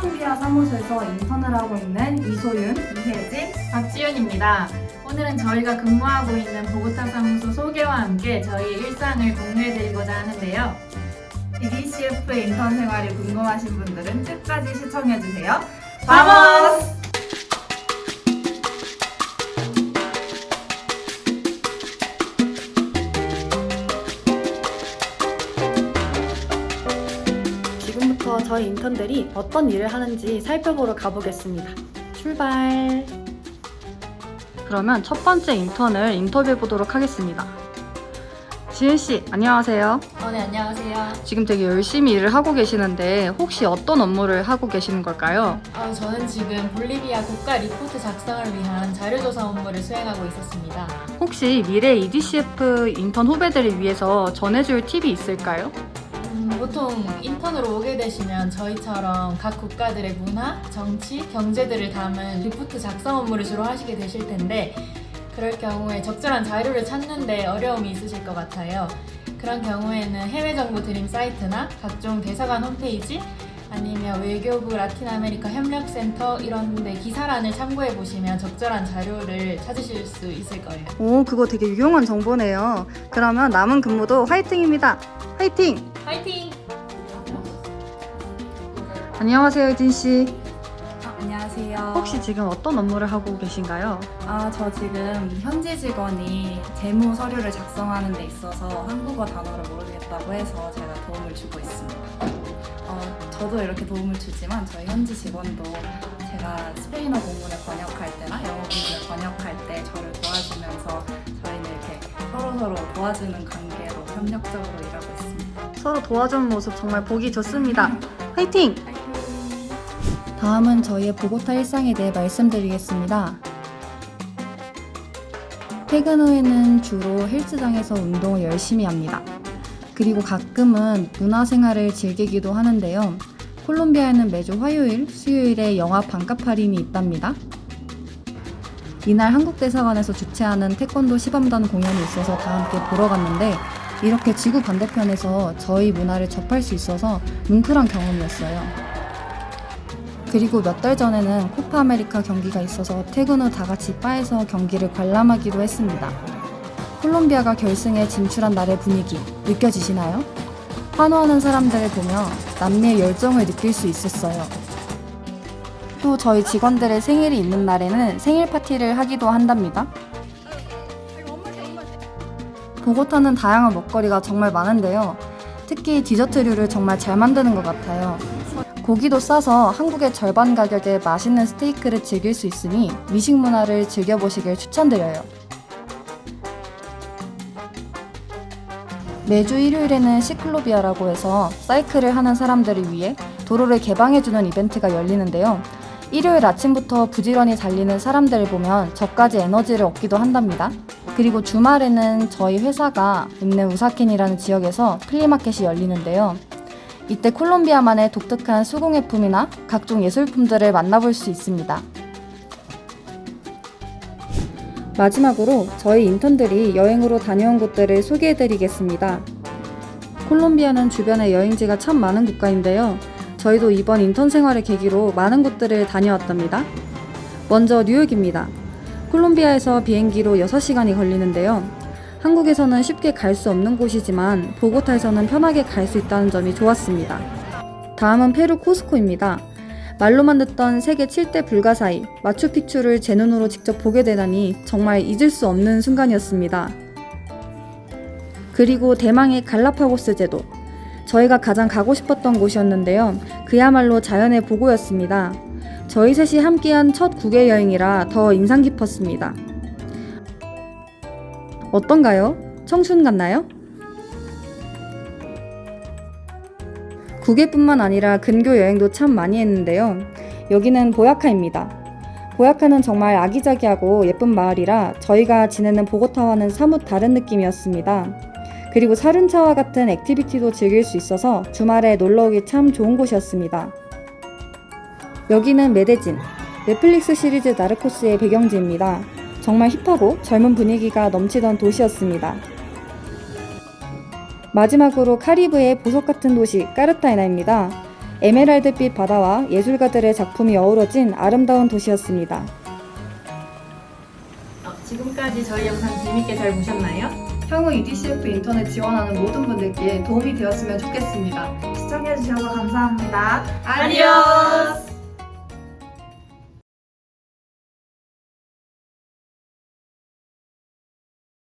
한국이라 사무소에서 인턴을 하고 있는 이소윤, 이혜진, 박지윤입니다. 오늘은 저희가 근무하고 있는 보고타 사무소 소개와 함께 저희 일상을 공유해드리고자 하는데요. DDCF 인턴 생활이 궁금하신 분들은 끝까지 시청해주세요. 바모스! 저희 인턴들이 어떤 일을 하는지 살펴보러 가보겠습니다. 출발! 그러면 첫 번째 인턴을 인터뷰해 보도록 하겠습니다. 지은 씨, 안녕하세요. 어, 네, 안녕하세요. 지금 되게 열심히 일을 하고 계시는데 혹시 어떤 업무를 하고 계시는 걸까요? 어, 저는 지금 볼리비아 국가 리포트 작성을 위한 자료조사 업무를 수행하고 있었습니다. 혹시 미래 EDCF 인턴 후배들을 위해서 전해줄 팁이 있을까요? 음, 보통 인턴으로 오게 되시면 저희처럼 각 국가들의 문화, 정치, 경제들을 담은 리포트 작성 업무를 주로 하시게 되실 텐데 그럴 경우에 적절한 자료를 찾는데 어려움이 있으실 것 같아요. 그런 경우에는 해외 정보 드림 사이트나 각종 대사관 홈페이지 아니면 외교부 라틴 아메리카 협력센터 이런 데 기사란을 참고해 보시면 적절한 자료를 찾으실 수 있을 거예요. 오, 그거 되게 유용한 정보네요. 그러면 남은 근무도 화이팅입니다. 화이팅! 화이팅! 안녕하세요, 진 씨. 아, 안녕하세요. 혹시 지금 어떤 업무를 하고 계신가요? 아, 저 지금 현지 직원이 재무 서류를 작성하는 데 있어서 한국어 단어를 모르겠다고 해서 제가 도움을 주고 있습니다. 어, 저도 이렇게 도움을 주지만 저희 현지 직원도 제가 스페인어 본문을 번역할 때나 영어 본문을 번역할 때 저를 도와주면서 저희는 이렇게 서로서로 도와주는 관계로 협력적으로 일하고 있습니다. 서로 도와주는 모습 정말 보기 좋습니다. 화이팅! 다음은 저희의 보고타 일상에 대해 말씀드리겠습니다. 퇴근 후에는 주로 헬스장에서 운동을 열심히 합니다. 그리고 가끔은 문화생활을 즐기기도 하는데요. 콜롬비아에는 매주 화요일, 수요일에 영화 반값 할인이 있답니다. 이날 한국대사관에서 주최하는 태권도 시범단 공연이 있어서 다 함께 보러 갔는데 이렇게 지구 반대편에서 저희 문화를 접할 수 있어서 뭉클한 경험이었어요. 그리고 몇 달 전에는 코파 아메리카 경기가 있어서 퇴근 후 다 같이 바에서 경기를 관람하기도 했습니다. 콜롬비아가 결승에 진출한 날의 분위기 느껴지시나요? 환호하는 사람들을 보며 남미의 열정을 느낄 수 있었어요. 또 저희 직원들의 생일이 있는 날에는 생일 파티를 하기도 한답니다. 보고타는 다양한 먹거리가 정말 많은데요. 특히 디저트류를 정말 잘 만드는 것 같아요. 고기도 싸서 한국의 절반 가격에 맛있는 스테이크를 즐길 수 있으니 미식 문화를 즐겨보시길 추천드려요. 매주 일요일에는 시클로비아라고 해서 사이클을 하는 사람들을 위해 도로를 개방해주는 이벤트가 열리는데요. 일요일 아침부터 부지런히 달리는 사람들을 보면 저까지 에너지를 얻기도 한답니다. 그리고 주말에는 저희 회사가 있는 우사켄이라는 지역에서 플리마켓이 열리는데요. 이때 콜롬비아만의 독특한 수공예품이나 각종 예술품들을 만나볼 수 있습니다. 마지막으로 저희 인턴들이 여행으로 다녀온 곳들을 소개해드리겠습니다. 콜롬비아는 주변에 여행지가 참 많은 국가인데요. 저희도 이번 인턴 생활을 계기로 많은 곳들을 다녀왔답니다. 먼저 뉴욕입니다. 콜롬비아에서 비행기로 6시간이 걸리는데요. 한국에서는 쉽게 갈 수 없는 곳이지만 보고타에서는 편하게 갈 수 있다는 점이 좋았습니다. 다음은 페루 코스코입니다. 말로만 듣던 세계 7대 불가사의 마추픽추를 제 눈으로 직접 보게 되다니 정말 잊을 수 없는 순간이었습니다. 그리고 대망의 갈라파고스 제도. 저희가 가장 가고 싶었던 곳이었는데요. 그야말로 자연의 보고였습니다. 저희 셋이 함께한 첫 국외 여행이라 더 인상 깊었습니다. 어떤가요? 청춘 같나요? 국외뿐만 아니라 근교 여행도 참 많이 했는데요. 여기는 보야카입니다. 보야카는 정말 아기자기하고 예쁜 마을이라 저희가 지내는 보고타와는 사뭇 다른 느낌이었습니다. 그리고 사륜차와 같은 액티비티도 즐길 수 있어서 주말에 놀러오기 참 좋은 곳이었습니다. 여기는 메데진, 넷플릭스 시리즈 나르코스의 배경지입니다. 정말 힙하고 젊은 분위기가 넘치던 도시였습니다. 마지막으로 카리브의 보석 같은 도시 까르타헤나입니다. 에메랄드빛 바다와 예술가들의 작품이 어우러진 아름다운 도시였습니다. 어, 지금까지 저희 영상 재밌게 잘 보셨나요? 향후 EDCF 인턴에 지원하는 모든 분들께 도움이 되었으면 좋겠습니다. 시청해주셔서 감사합니다. 안녕!